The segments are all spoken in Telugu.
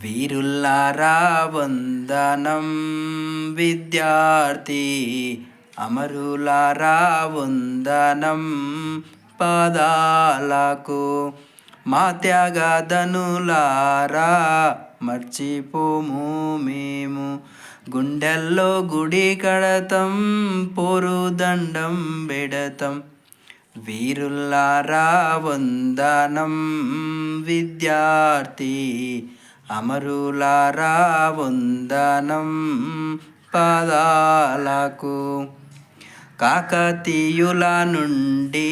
వీరుల్లారా వందనం విద్యార్థి అమరులారా వందనం పదాలకు మా త్యాగదనులారా మర్చిపోము మేము. గుండెల్లో గుడి కడతం పోరుదండం బెడతం వీరుల్లారా వందనం విద్యార్థి అమరులారా వందనం పదాలకు. కాకతీయుల నుండి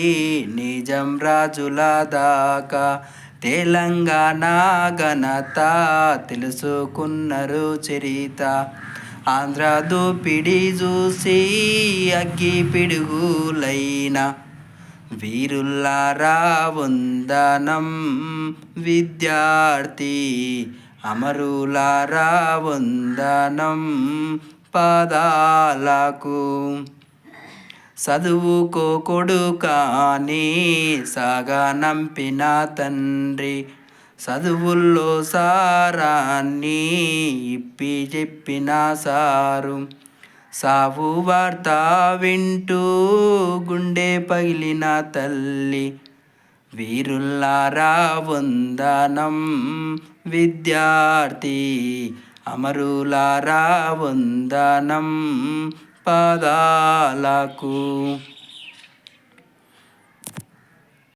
నిజం రాజుల దాకా తెలంగాణ ఘనత తెలుసుకున్నారు చరిత ఆంధ్ర దోపిడి చూసి అగ్గి పిడుగులైన వీరుల్లారా వందనం విద్యార్థి అమరులారా వందనం పదాలకు. చదువుకోకొడు కానీ సాగనంపిన తండ్రి చదువుల్లో సారాన్ని ఇప్పి చెప్పిన సారు. సావు వార్త వింటూ గుండె పగిలిన తల్లి. వీరుల్లారా వందనం విద్యార్థి. అమరులారా వందనం పదాలకు.